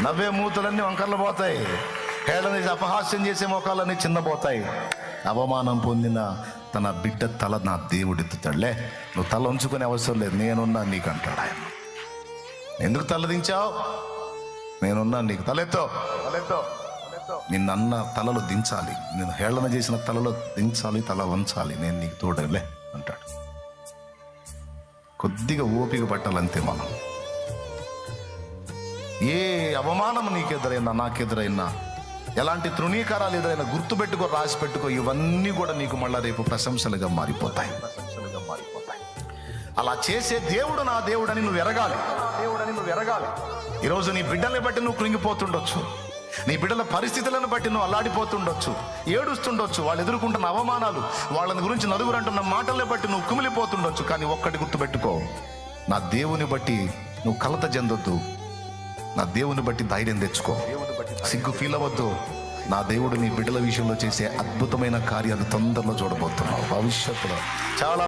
నవ్వే మూతలన్నీ వంకర్లు పోతాయి. హేళన అపహాస్యం చేసే మొఖాలన్నీ చిన్నపోతాయి అవమానం పొందిన తన బిడ్డ తల నా దేవుడెత్తుతాడులే నువ్వు తల ఉంచుకునే అవసరం లేదు. నేనున్నా నీకు అంటాడు ఆయన. ఎందుకు తల దించావు? నేనున్నా నీకు తలెత్తో. తలెత్తో నిన్నన్న తలలు దించాలి. నేను హేళన చేసిన తలలో దించాలి తల వంచాలి. నేను నీకు తోడలే అంటాడు. కొద్దిగా ఓపిక పట్టాలంతే మనం. ఏ అవమానం నీకు ఎదురైనా ఎలాంటి తృణీకారాలు ఎదురైనా గుర్తుపెట్టుకో రాసి పెట్టుకో ఇవన్నీ కూడా నీకు మళ్ళా రేపు ప్రశంసలుగా మారిపోతాయి. ప్రశంసలుగా మారిపోతాయి అలా చేసే దేవుడు నా దేవుడని నువ్వు ఎరగాలి దేవుడని నువ్వు ఎరగాలి. ఈరోజు నీ బిడ్డల్ని బట్టి నువ్వు కృంగిపోతుండొచ్చు. నీ బిడ్డల పరిస్థితులను బట్టి నువ్వు అల్లాడిపోతుండొచ్చు. ఏడుస్తుండొచ్చు. వాళ్ళు ఎదుర్కొంటున్న అవమానాలు వాళ్ళని గురించి నలుగురు అంటున్న మాటల్ని బట్టి నువ్వు కుమిలిపోతుండొచ్చు. కానీ ఒక్కటి గుర్తుపెట్టుకో నా దేవుని బట్టి నువ్వు కలత చెందొద్దు. నా దేవుని బట్టి ధైర్యం తెచ్చుకో. సిగ్గు ఫీల్ అవ్వద్దు. నా దేవుడు నీ బిడ్డల విషయంలో చేసే అద్భుతమైన కార్యాలు తొందరలో చూడబోతున్నావు భవిష్యత్తులో. చాలా